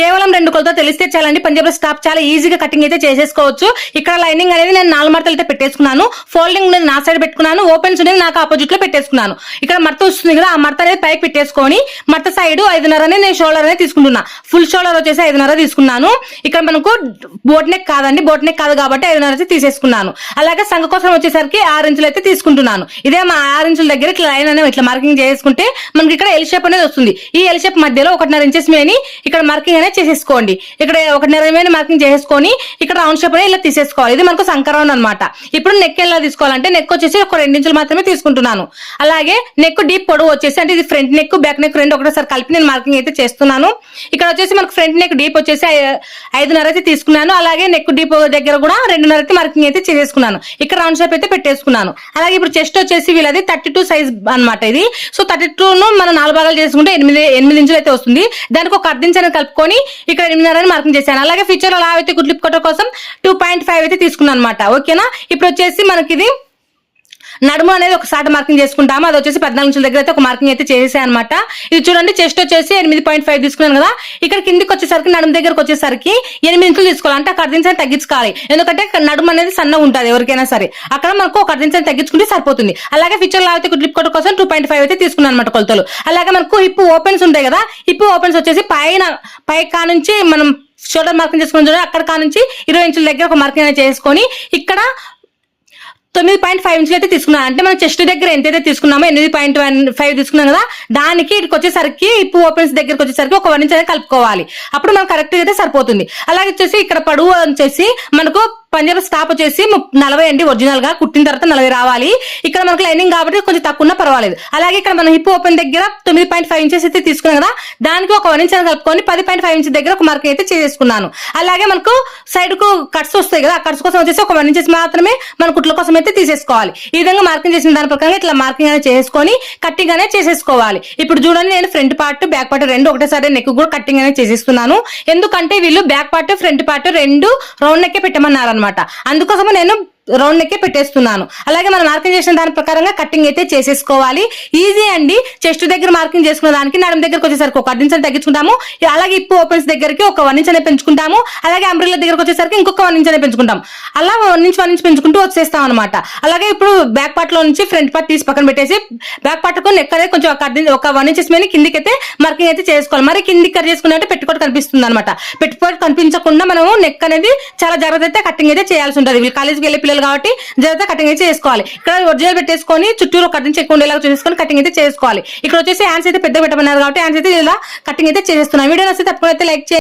కేవలం రెండు కొలతో తెలిస్తే చాలండి. పంజాబ్ స్టాప్ చాలా ఈజీగా కటింగ్ అయితే చేసేసుకోవచ్చు. ఇక్కడ లైనింగ్ అనేది నేను నాలుగు మడతలు అయితే పెట్టేసుకున్నాను. ఫోల్డింగ్ ఉండేది నా సైడ్ పెట్టుకున్నాను. ఓపెన్స్ ఉండేది నాకు ఆపోజిట్లో పెట్టేసుకున్నాను. ఇక్కడ మడత వస్తుంది కదా ఆ మడత అనేది పైకి పెట్టేసుకొని మడత సైడ్ ఐదున్నర అనేది నేను షోల్డర్ అనేది తీసుకుంటున్నా. ఫుల్ షోల్డర్ వచ్చేసి ఐదున్నర తీసుకున్నాను. ఇక్కడ మనకు బోట్ నెక్ కాదండి. బోట్ నెక్ కాదు కాబట్టి ఐదున్నర అయితే తీసేసుకున్నాను. అలాగే సంఘ కోసం వచ్చేసరికి ఆరు ఇంచులు అయితే తీసుకుంటున్నాను. ఇదే మా ఆరు ఇంచుల దగ్గర ఇట్లా లైన్ అనేది ఇట్లా మార్కింగ్ చేసుకుంటే మనకి ఇక్కడ ఎల్ షేప్ అనేది వస్తుంది. ఈ ఎల్ షేప్ మధ్యలో ఒకటిన్నర ఇంచెస్ మేని ఇక్కడ మార్కింగ్ అనేది చేసేసుకోండి. ఇక్కడ ఒకటిన్నర మేని మార్కింగ్ చేసేసుకొని ఇక్కడ రౌండ్ షేప్ అనేది ఇలా తీసేసుకోవాలి. ఇది మనకు సంకరౌండ్ అనమాట ఇప్పుడు నెక్ ఎలా తీసుకోవాలంటే నెక్ వచ్చేసి ఒక రెండు ఇంచులు మాత్రమే తీసుకుంటున్నాను. అలాగే నెక్ డీప్ పొడవు వచ్చేసి అంటే ఇది ఫ్రంట్ నెక్ బ్యాక్ నెక్ రెండు ఒకటేసారి కలిపి నేను మార్కింగ్ అయితే చేస్తున్నాను. ఇక్కడ వచ్చేసి మనకు ఫ్రంట్ నెక్ డీప్ వచ్చేసి ఐదున్నర అయితే తీసుకున్నాను. అలాగే నెక్ డీప్ దగ్గర కూడా రెండున్నర అయితే మార్కింగ్ అయితే చేసేసుకున్నాను. ఇక్కడ రౌండ్ షేప్ అయితే పెట్టేసుకున్నాను. అలాగే ఇప్పుడు చెస్ట్ వచ్చేసి వీళ్ళది థర్టీ టూ సైజ్ అనమాట ఇది. సో థర్టీ టూ ను మనం నాలుగు భాగాలు చేసుకుంటే ఎనిమిది ఎనిమిది ఇంచులు అయితే వస్తుంది. దానికి ఒక అర్ధించని కలుపుకొని ఇక్కడ ఎనిమిదిన్నర మార్కింగ్ చేశాను. అలాగే ఫ్యూచర్ అలా అయితే గుడ్లిప్ కొట్ట కోసం టూ పాయింట్ ఫైవ్ అయితే తీసుకున్నాను అనమాట ఓకేనా? ఇప్పుడు వచ్చేసి మనకి ఇది నడుము అనేది ఒక సాట మార్కింగ్ చేసుకుంటాము. అది వచ్చేసి పద్నాలుగు ఇంచుల దగ్గర అయితే ఒక మార్కింగ్ అయితే చేసేసాను అనమాట ఇది చూడండి చెస్ట్ వచ్చేసి ఎనిమిది పాయింట్ ఫైవ్ తీసుకున్నాను కదా. ఇక్కడ కిందికి వచ్చేసరికి నడుము దగ్గరకు వచ్చేసరికి ఎనిమిది ఇంచులు తీసుకోవాలి. అంటే ఒక అర్ధించని తగ్గించుకోవాలి. ఎందుకంటే నడుము అనేది సన్నగా ఉంటుంది ఎవరికైనా సరే. అక్కడ మనకు ఒక అర్ధించని తగ్గించుకుంటే సరిపోతుంది. అలాగే ఫ్యూచర్లో అయితే క్లిప్ కొట్ట కోసం టూ పాయింట్ ఫైవ్ అయితే తీసుకున్నాను అనమాట కొలతలు. అలాగే మనకు హిప్ ఓపెన్స్ ఉంటాయి కదా. హిప్ ఓపెన్స్ వచ్చేసి పైన పై కా నుంచి మనం షోల్డర్ మార్కింగ్ చేసుకుని చూడండి అక్కడ కా నుంచి ఇరవై ఇంచుల దగ్గర ఒక మార్కింగ్ అనేది చేసుకొని ఇక్కడ తొమ్మిది పాయింట్ ఫైవ్ ఇంచులు అయితే తీసుకున్నాను అంటే మనం చెస్ట్ దగ్గర ఎంతైతే తీసుకున్నామో ఎనిమిది పాయింట్ వన్ ఫైవ్ తీసుకున్నాం కదా దానికి ఇక్కడికి వచ్చేసరికి ఇప్పు ఓపెన్స్ దగ్గరకు వచ్చేసరికి ఒక వన్ ఇంచ్ అనేది కలుపుకోవాలి. అప్పుడు మనం కరెక్ట్గా అయితే సరిపోతుంది. అలాగే వచ్చేసి ఇక్కడ పడువు వచ్చేసి మనకు పంజాబ్ స్టాప్ వచ్చేసి నలభై అండి ఒరిజినల్గా కుట్టిన తర్వాత నలభై రావాలి. ఇక్కడ మనకు లైనింగ్ కాబట్టి కొంచెం తక్కువ ఉన్నా పర్వాలేదు. అలాగే ఇక్కడ మనం హిప్ ఓపెన్ దగ్గర తొమ్మిది పాయింట్ ఫైవ్ ఇంచెస్ అయితే తీసుకున్నాం కదా దానికి ఒక వన్ ఇంచ్ కలుపుకొని పది పాయింట్ ఫైవ్ ఇంచెస్ దగ్గర ఒక మార్కింగ్ అయితే చేసుకున్నాను. అలాగే మనకు సైడ్కు కట్స్ వస్తాయి కదా ఆ కట్స్ కోసం వచ్చేసి ఒక వన్ ఇంచెస్ మాత్రమే మన కుట్ల కోసం అయితే తీసేసుకోవాలి. ఈ విధంగా మార్కింగ్ చేసిన దాని ప్రకారం ఇట్లా మార్కింగ్ అనేది చేసుకొని కట్టింగ్ అనేది చేసేసుకోవాలి. ఇప్పుడు చూడండి నేను ఫ్రంట్ పార్ట్ బ్యాక్ పార్ట్ రెండు ఒకటేసారి నెక్ కూడా కట్టింగ్ అనేది చేసేస్తున్నాను. ఎందుకంటే వీళ్ళు బ్యాక్ పార్ట్ ఫ్రంట్ పార్ట్ రెండు రౌండ్ నెక్కే పెట్టమన్నారు అనమాట అందుకోసమే నేను రౌండ్ నెక్కే పెట్టేస్తున్నాను. అలాగే మనం మార్కింగ్ చేసిన దాని ప్రకారంగా కటింగ్ అయితే చేసేసుకోవాలి. ఈజీ అండి. చెస్ట్ దగ్గర మార్కింగ్ చేసుకున్న దానికి నడుము దగ్గరకు వచ్చేసరికి ఒక అర్ధ అని తగ్గించుకుంటాము. అలాగే ఇప్పు ఓపెన్స్ దగ్గరికి ఒక వన్ ఇంచ్ అనేది పెంచుకుంటాము. అలాగే అంబ్రిల్లా దగ్గరకు వచ్చేసరికి ఇంకొక వన్ ఇంచ్ అనేది పెంచుకుంటాం అలా వన్ ఇంచ్ వన్ ఇంచ్ పెంచుకుంటూ వచ్చేస్తాం అనమాట అలాగే ఇప్పుడు బ్యాక్ పార్ట్లో నుంచి ఫ్రంట్ పార్ట్ తీసి పక్కన పెట్టేసి బ్యాక్ పార్ట్కు నెక్ అనేది కొంచెం ఒక అర్ధ ఒక వన్ ఇంచెస్ మీద కిందికి అయితే మార్కింగ్ అయితే చేసుకోవాలి. మరి కిందికి కట్ చేసుకున్నట్టు పెట్టుకోవడం కనిపిస్తుంది అనమాట పెట్టుకోవడం కనిపించకుండా మనము నెక్ అనేది చాలా జాగ్రత్త అయితే కటింగ్ అయితే చేయాల్సి ఉంటుంది. వీళ్ళు కాలేజ్కి వెళ్ళే పిల్లలు కాబట్టి జరిగితే కటింగ్ అయితే చేసుకోవాలి. ఇక్కడ ఒరిజినల్ పెట్టేసుకొని చుట్టూరు కటింగ్ నుంచి ఎక్కువ ఉండేలాగా చూసుకొని కటింగ్ అయితే చేసుకోవాలి. ఇక్కడ వచ్చేసి హ్యాండ్స్ అయితే పెద్ద పెట్టమన్నారు కాబట్టి హ్యాండ్స్ అయితే ఇలా కటింగ్ అయితే చేస్తున్నాను వీడియో నచ్చితే తప్పకుండా అయితే లైక్ చేయండి.